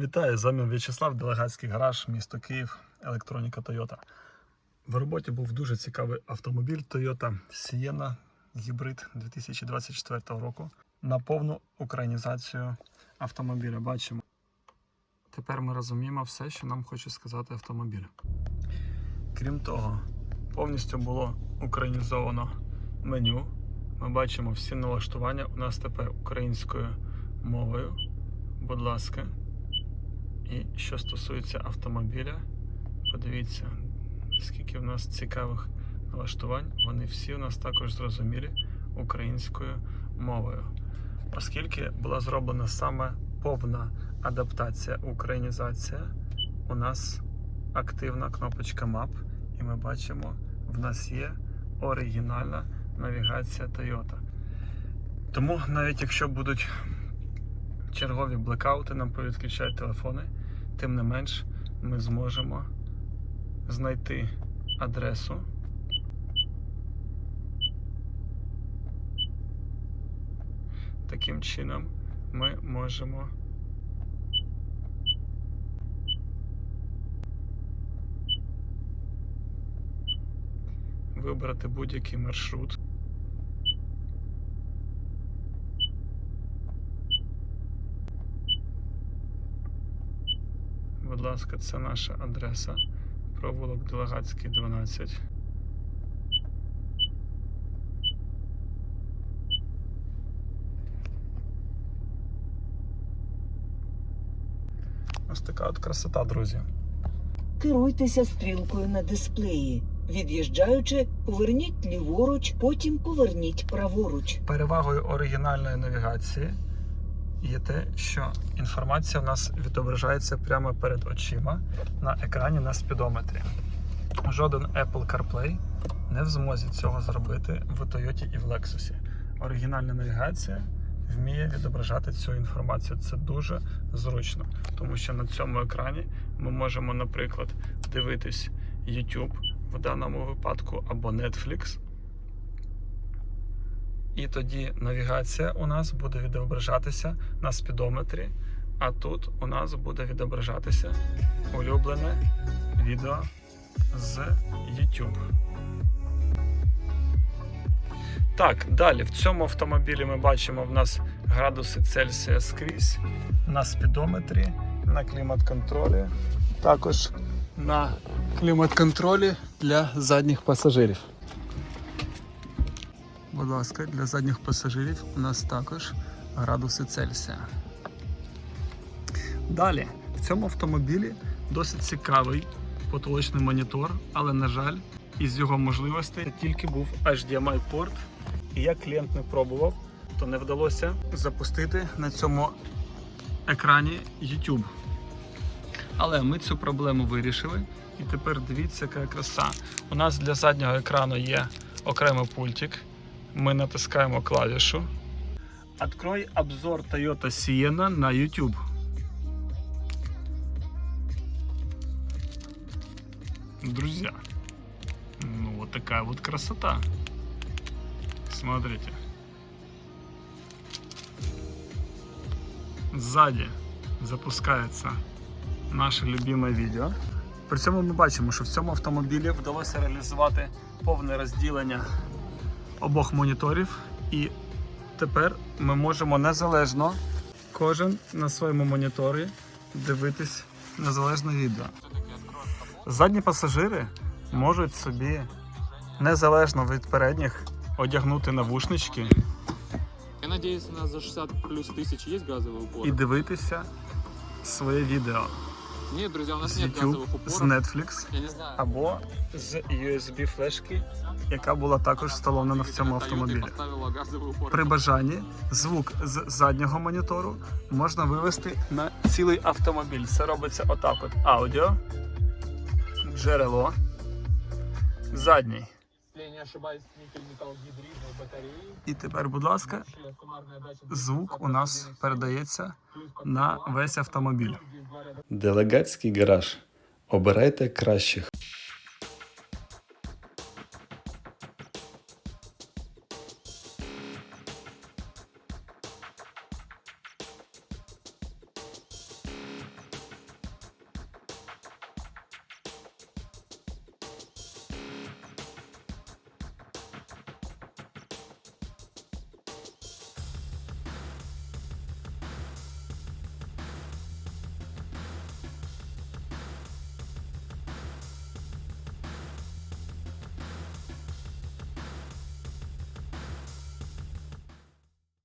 Вітаю, з вами В'ячеслав, делегатський гараж, місто Київ, електроніка Toyota. В роботі був дуже цікавий автомобіль Toyota Sienna гібрид 2024 року на повну українізацію автомобіля. Бачимо. Тепер ми розуміємо все, що нам хоче сказати автомобіль. Крім того, повністю було українізовано меню. Ми бачимо всі налаштування. У нас тепер українською мовою. Будь ласка. І що стосується автомобіля, подивіться, скільки в нас цікавих налаштувань. Вони всі у нас також зрозумілі українською мовою. Оскільки була зроблена саме повна адаптація, українізація, у нас активна кнопочка Map, і ми бачимо, в нас є оригінальна навігація Toyota. Тому навіть якщо будуть чергові блекаути, нам повідключають телефони, тим не менш ми зможемо знайти адресу. Таким чином ми можемо вибрати будь-який маршрут. Будь ласка, це наша адреса. Провулок Делегатський 12. Ось така от красота, друзі. Керуйтеся стрілкою на дисплеї. Від'їжджаючи, поверніть ліворуч, потім поверніть праворуч. Перевагою оригінальної навігації є те, що інформація у нас відображається прямо перед очима на екрані на спідометрі. Жоден Apple CarPlay не в змозі цього зробити в Toyota і в Lexus. Оригінальна навігація вміє відображати цю інформацію. Це дуже зручно, тому що на цьому екрані ми можемо, наприклад, дивитись YouTube в даному випадку або Netflix. І тоді навігація у нас буде відображатися на спідометрі, а тут у нас буде відображатися улюблене відео з YouTube. Так, далі в цьому автомобілі ми бачимо в нас градуси Цельсія скрізь на спідометрі, на клімат-контролі, також на клімат-контролі для задніх пасажирів. Будь ласка, для задніх пасажирів у нас також градуси Цельсія. Далі, в цьому автомобілі досить цікавий потолочний монітор, але, на жаль, із його можливостей тільки був HDMI порт. І як клієнт не пробував, то не вдалося запустити на цьому екрані YouTube. Але ми цю проблему вирішили. І тепер дивіться, яка краса. У нас для заднього екрану є окремий пультик. Ми натискаємо клавішу. Открой обзор Toyota Sienna на YouTube. Друзья, ну вот такая вот красота. Смотрите. Сзади запускається наше любиме відео. При цьому ми бачимо, що в цьому автомобілі вдалося реалізувати повне розділення обох моніторів, і тепер ми можемо незалежно кожен на своєму моніторі дивитись незалежне відео. Задні пасажири можуть собі незалежно від передніх одягнути навушнички Я надеюсь, у нас за 60 плюс тысяч есть газовый упор? і дивитися своє відео Нет, друзья, у нас з нет YouTube, газовых упоров. з Netflix Я не знаю. або з USB флешки, яка була також встановлена в цьому Toyota автомобілі. поставила газовый упор. При бажанні звук з заднього монітору можна вивести на цілий автомобіль. Це робиться отак: от аудіо, джерело, задній. Если я не ошибаюсь, никель металл гидридной батареи. І тепер, будь ласка, Суммарная дача звук у нас передається на весь автомобіль. Делегатський гараж. Обирайте кращих.